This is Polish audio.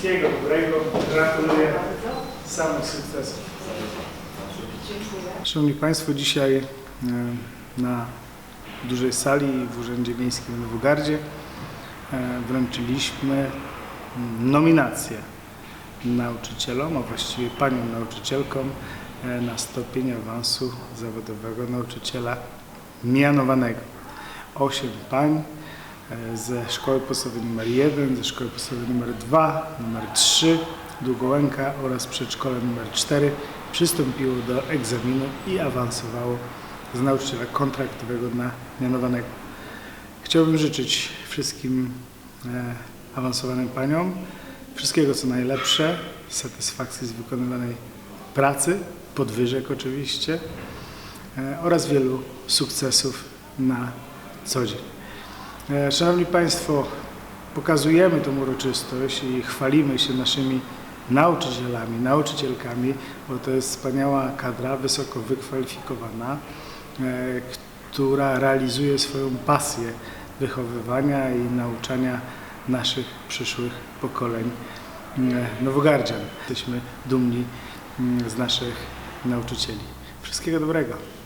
Wszystkiego dobrego. Gratuluję samych sukcesów. Szanowni Państwo, dzisiaj e, na dużej sali w Urzędzie Miejskim w Nowogardzie e, wręczyliśmy mm, nominację nauczycielom, a właściwie paniom nauczycielkom e, na stopień awansu zawodowego nauczyciela mianowanego. Osiem pań ze szkoły podstawowej nr 1, ze szkoły podstawowej nr 2, nr 3, Długołęka oraz przedszkole nr 4 przystąpiło do egzaminu i awansowało z nauczyciela kontraktowego na mianowanego. Chciałbym życzyć wszystkim e, awansowanym paniom wszystkiego co najlepsze, satysfakcji z wykonywanej pracy, podwyżek oczywiście e, oraz wielu sukcesów na co dzień. E, Szanowni Państwo, pokazujemy tą uroczystość i chwalimy się naszymi nauczycielami, nauczycielkami, bo to jest wspaniała kadra, wysoko wykwalifikowana, e, która realizuje swoją pasję wychowywania i nauczania naszych przyszłych pokoleń e, nowogardzian. Jesteśmy dumni mm, z naszych nauczycieli. Wszystkiego dobrego.